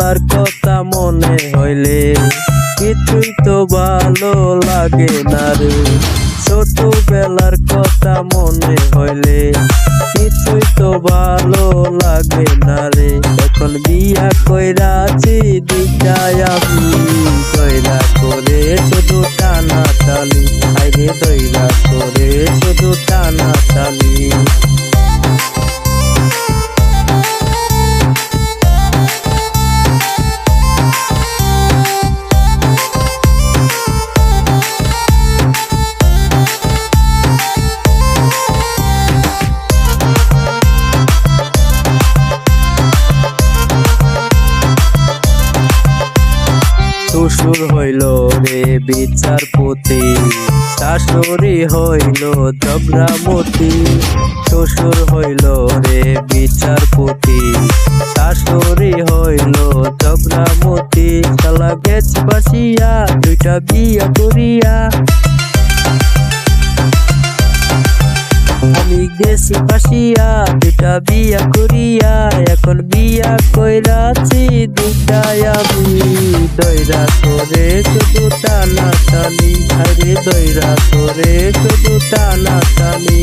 আল্লাহর কথা মনে হইলে কিছুই তো ভালো লাগে না রে। ছোটবেলার কথা মনে হইলে কিছুই তো ভালো লাগে না রে। এখন বিয়া কইরা আছি, দুইটাই আমি কইরা করে, শুধু টানা টালি আইরে দইরা করে, শুধু টানা টালি শ্বশুর হইল রে বিচারপতি, শাশুড়ি হইল জবরামতি, শ্বশুর হইল রে বিচারপতি, শাশুড়ি হইল জবরামতি, শালা গেছ বাসিয়া দুইটা বিয়া করিয়া আমি পাশিয়া দুটা বিয়া করিয়া, এখন বিয়া কইরাছি দুটাই আমি দইরা করে, শুধু টানা টানি আরে দইরা করে, শুধু টানা টানি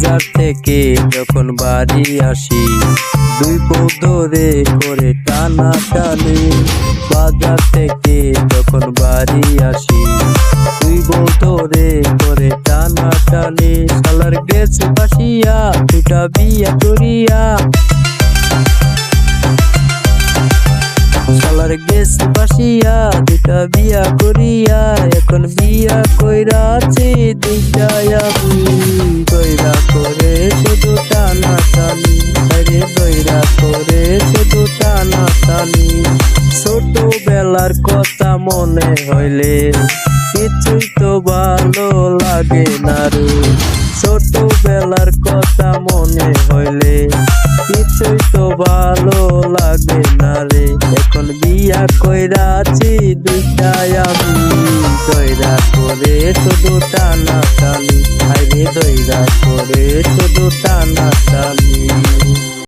বাজার থেকে যখন বাড়ি আসি, দুই ধরে করে টানা টানি। বাজার থেকে যখন বাড়ি আসি, দুই বউ করে টানা টানি। সালার গেছে বাসিয়া দুটা বিয়া করিয়া। শালার গেছ বাসিয়া দুটা বিয়া করিয়া। এখন বিয়া কইরাছি দুইটা আমি মনে হইলে কিছুই তো ভালো লাগে না রে। ছোটবেলার কথা মনে হইলে কিছুই তো ভালো লাগে না রে। এখন বিয়া কইরাছি দুইটাই আমি দইরা করে শুধু টানা টানি আইরে দইরা করে শুধু টানা